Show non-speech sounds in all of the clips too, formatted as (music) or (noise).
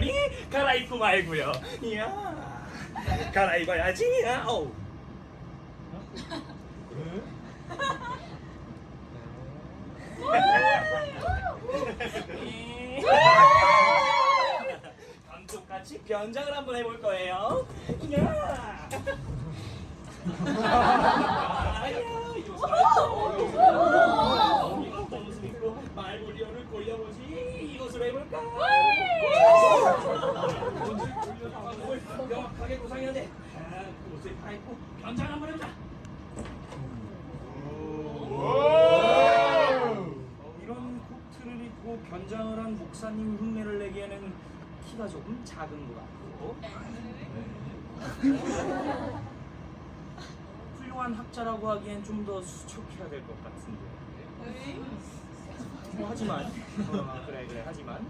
당연히 갈아입고 말고요. 이야, 갈아입어야지. 야, 어우. 감쪽같이 변장을 한번 해볼 거예요. 골려보지 이것으로 해볼까? 명확하게 구상해야 돼. 옷을 갈아입고 변장 한번 해보자. 이런 코트를 입고 변장을 한 목사님 흉내를 내기에는 키가 조금 작은 것 같고. 훌륭한 학자라고 하기엔 좀 더 수척해야 될 것 같은데. 뭐 하지만. 어, 그래 그래. 하지만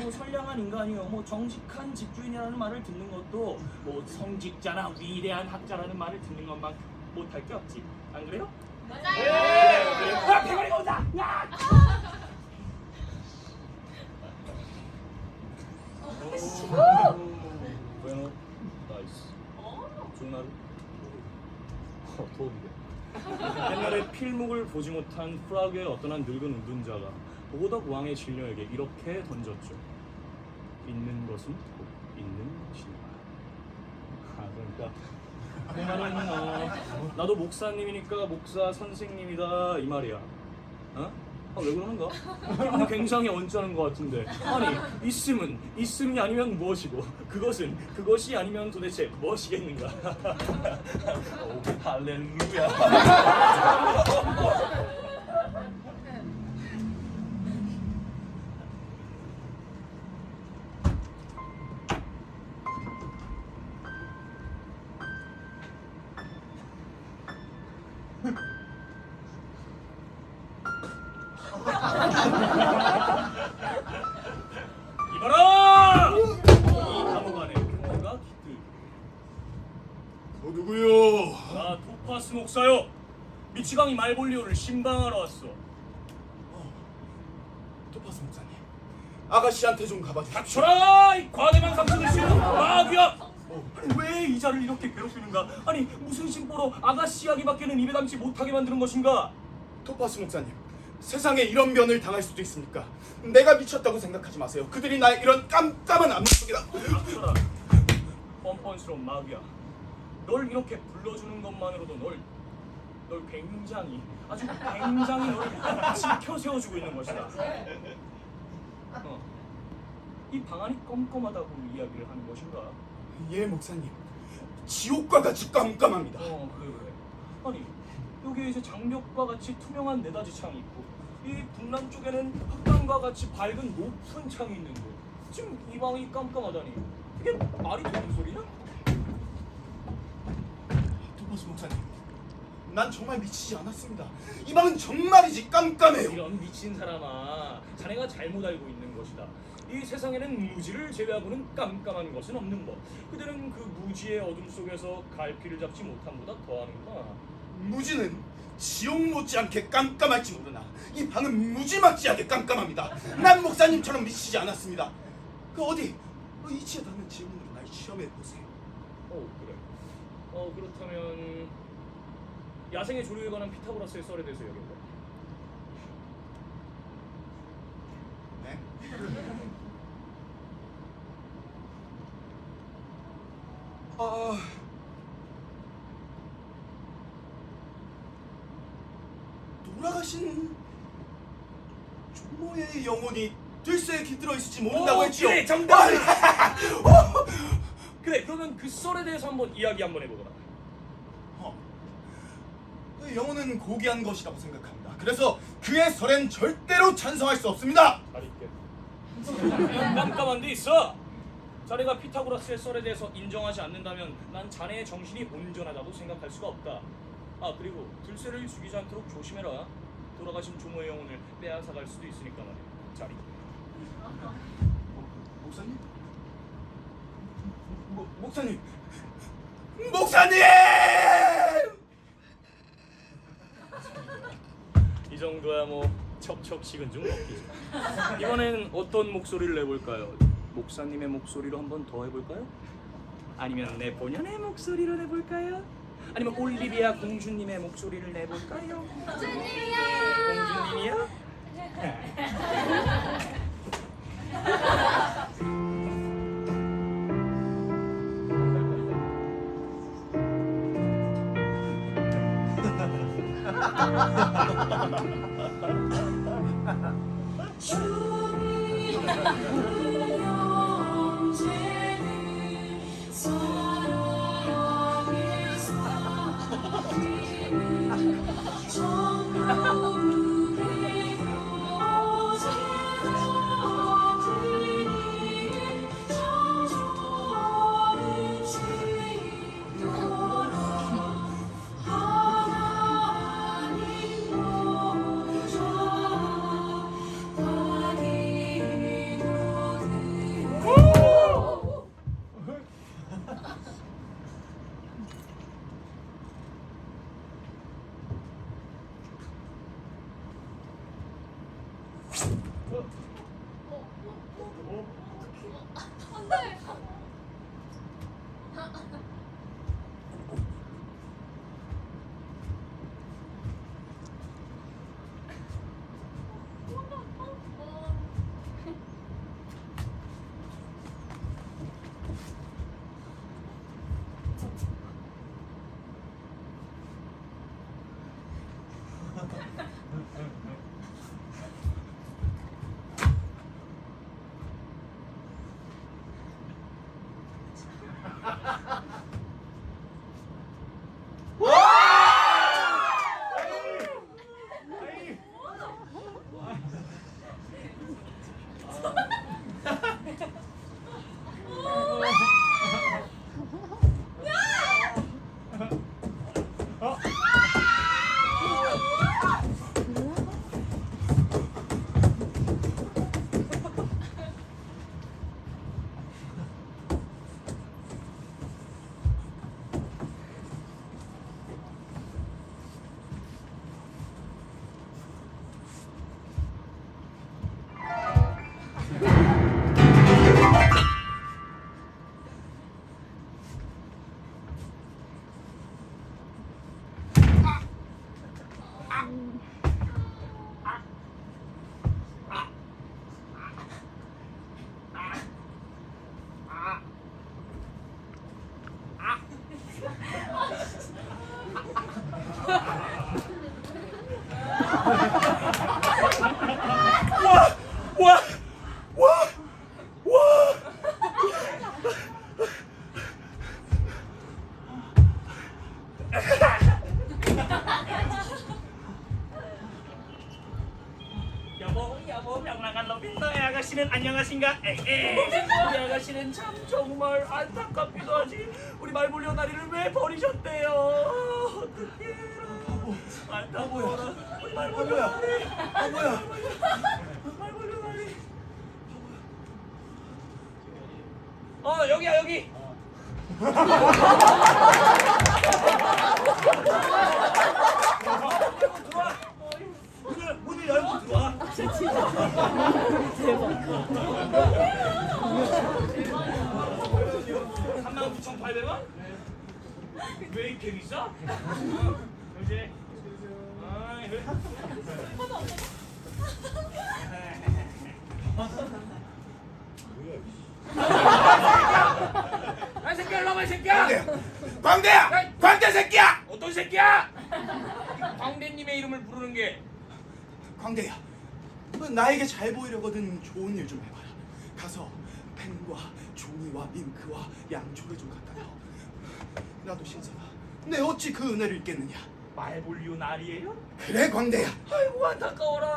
뭐 선량한 인간이요 뭐 정직한 집주인이라는 말을 듣는 것도 뭐 성직자나 위대한 학자라는 말을 듣는 것만 못할 게 없지 안 그래요? 맞아요. 아, 대가리가 온다! 야! bueno, 나이스. 좋나루? 어, 도움돼. 옛날에 필목을 보지 못한 프라그의 어떤 한 늙은 운둔자가 보고덕 왕의 진료에게 이렇게 던졌죠. 있는 것은 곧 있는 것이다. 아, 그러니까 내 말은 어, 나도 목사님이니까 목사 선생님이다 이 말이야. 어? 아, 왜 그러는가? 기분이 굉장히 언짢은 것 같은데 아니 있음은 있음이 아니면 무엇이고 그것은 그것이 아니면 도대체 무엇이겠는가? (laughs) 오, 할렐루야. (laughs) 목사요. 미치광이 말볼리오를 신방하러 왔어. 토파스 목사님 아가씨한테 좀 가봐 주십시오 닥쳐라! 이 과대만 상승을 씌우는 마귀야! 아니 왜 이자를 이렇게 괴롭히는가? 아니 무슨 심보로 아가씨 이야기밖에는 입에 담지 못하게 만드는 것인가? 토파스 목사님 세상에 이런 변을 당할 수도 있습니까? 내가 미쳤다고 생각하지 마세요 그들이 나의 이런 깜깜한 암속이다 닥쳐라. 뻔뻔스러운 마귀야. 널 이렇게 불러주는 것만으로도 널, 널 굉장히 아주 굉장히 널 지켜 세워주고 있는 것이다. 어. 이 방 안이 껌껌하다고 이야기를 하는 것인가? 예 목사님 지옥과 같이 깜깜합니다 어 그래 그래. 아니 여기 이제 장벽과 같이 투명한 네다지 창이 있고 이 북남 쪽에는 흑당과 같이 밝은 높은 창이 있는 곳. 지금 이 방이 깜깜하다니 이게 말이 되는 소리냐? 토파스 목사님 난 정말 미치지 않았습니다 이 방은 정말이지 깜깜해요 이런 미친 사람아, 자네가 잘못 알고 있는 것이다. 이 세상에는 무지를 제외하고는 깜깜한 것은 없는 법. 그들은 그 무지의 어둠 속에서 갈피를 잡지 못함보다 더하는구나. 무지는 지옥 못지않게 깜깜할지 모르나 이 방은 무지막지하게 깜깜합니다 난 목사님처럼 미치지 않았습니다 그 어디 어, 이치에 닿는 질문으로 날 시험해 보세요 어 그래. 어 그렇다면 야생의 조류에 관한 피타고라스의 썰에 대해서 이야기해봐. 네? (laughs) 아... 돌아가신 조모의 영혼이 들새에 깃들어 있을지 모른다고 오, 했지요. 그래, 정답! (laughs) 어, 그래 그러면 그 썰에 대해서 한번 이야기 한번 해보거라. 영혼은 고귀한 것이라고 생각합니다. 그래서 그의 설엔 절대로 찬성할 수 없습니다. 잘 있게. (laughs) 깜깜한 데 있어. 자네가 피타고라스의 썰에 대해서 인정하지 않는다면 난 자네의 정신이 온전하다고 생각할 수가 없다. 아 그리고 들쇠를 죽이지 않도록 조심해라. 돌아가신 조모의 영혼을 빼앗아갈 수도 있으니까 말이야. 잘 있게. 목사님? 목 목사님? 목사님! 이 정도야 뭐 척척 식은 죽 먹기죠. 이번엔 어떤 목소리를 내볼까요? 목사님의 목소리로 한 번 더 해볼까요? 아니면 내 본연의 목소리로 내볼까요? 아니면 올리비아 공주님의 목소리를 내볼까요? 공주님이요? 와! (laughs) 에에. 우리 아가씨는 참 정말 안타깝기도 하지. 우리 말벌려 다리를 왜 버리셨대요? 어떡해요. 안타까워라 우리 말벌려 바보야. 다리. 바보야. 말벌려 다리. 어 여기야 여기 (laughs) 들어와 문을 문을 열고 들어와 39,800원? 왜 이렇게 비싸? 그지? 아이, 그래. 아, 새끼야, 일로 와봐, 이 새끼야! 광대야! 광대 새끼야! 어떤 새끼야? 이 광대님의 이름을 부르는 게 광대야. 너 나에게 잘 보이려거든 좋은 일 좀 해봐라. 가서 펜과 종이와 잉크와 양초를 좀 갖다 놔. 나도 신사다. 내 어찌 그 은혜를 잊겠느냐? 말볼리오 날이에요? 그래 광대야. 아이고 안타까워라.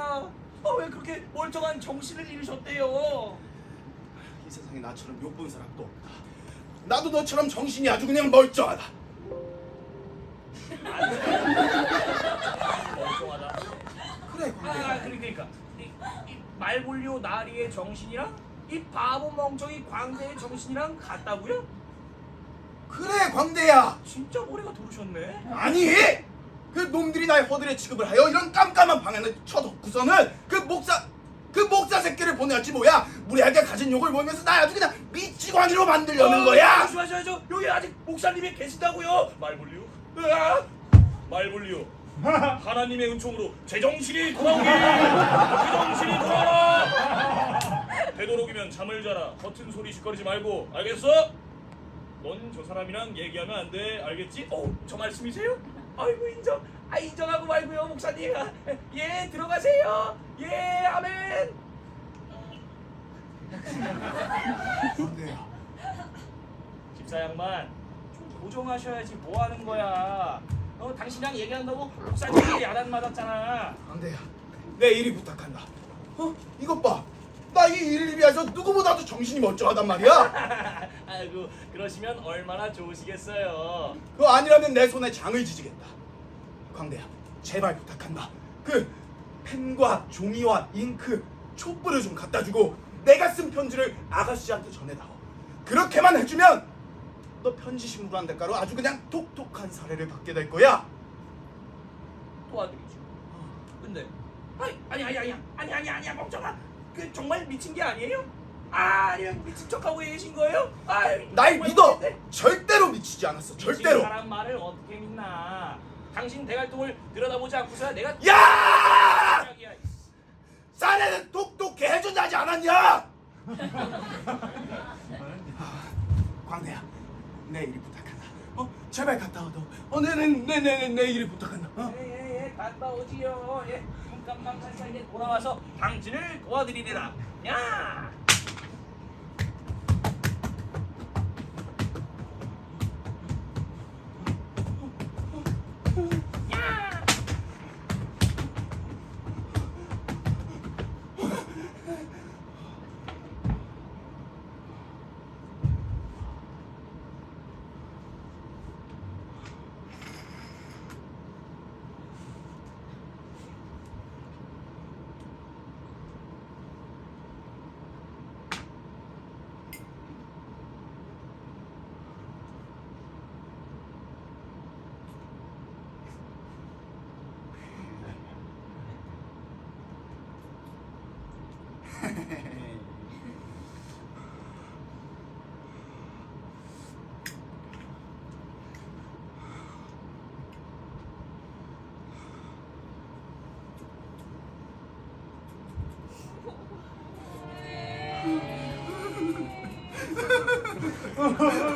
아, 왜 그렇게 멀쩡한 정신을 잃으셨대요? 이 세상에 나처럼 욕본 사람도 없다. 나도 너처럼 정신이 아주 그냥. 멀쩡하다. 그래 아, 광대야. 아 그러니까 이, 이 말볼리오 나리의 정신이랑 이 바보 멍청이 광대의 정신이랑 같다고요? 그래 광대야. 진짜 머리가 도르셨네. 아니 그 놈들이 날 허들에 취급을 하여 이런 깜깜한 방안을 쳐놓고서는 그 목사 그 목사 새끼를 보내왔지 뭐야 우리에게 가진 욕을 보면서 나 아주 그냥 미치광이로 만들려는 거야 조심하셔야죠. 여기 아직 목사님이 계신다고요. 말불류. 으아! 말불류. 하나님의 은총으로 제정신이 돌아오길. 제정신이 돌아라. 되도록이면 잠을 자라. 허튼 소리 시끄러지 말고. 알겠어? 넌 저 사람이랑 얘기하면 안 돼. 알겠지? 어, 저 말씀이세요? 아이고 인정. 아 인정하고 말고요, 목사님. 아, 예, 들어가세요. 예, 아멘. 집사 양반 좀 고정하셔야지 뭐 하는 거야 어 당신이랑 얘기한다고 목사님이 야단 맞았잖아. 광대야 내 일이 부탁한다. 어? 이것 봐 나 이 일을 위해서 누구보다도 정신이 멀쩡하단 말이야. (laughs) 아이고 그러시면 얼마나 좋으시겠어요. 그거 아니라면 내 손에 장을 지지겠다. 광대야, 제발 부탁한다. 그 펜과 종이와 잉크, 촛불을 좀 갖다 주고 내가 쓴 편지를 아가씨한테 전해다오. 그렇게만 해주면 너 편지 신부란 대가로 아주 그냥 똑똑한 사례를 받게 될 거야. 도와드리죠 근데 아니 아니 아니 아니 아니 아니 아니야 멍청아 그 정말 미친 게 아니에요? 아 아니면 미친 척하고 계신 거예요? 아 날 정말 믿어. 모르겠네. 절대로 미치지 않았어. 미친 절대로. 사람 말을 어떻게 믿나 당신 대갈통을 들여다보지 않고서 내가 야! 이야기야. 사례는 똑똑해 해준다지 않았냐? (laughs) 광대야, 내 일이 부탁한다. 어, 제발 갔다 와도. 어, 내내 내내 내 일이 부탁한다. 어? 예예예 갔다 오지요 예 잠깐만 살살 돌아와서 당신을 도와드리리라 야 Oh,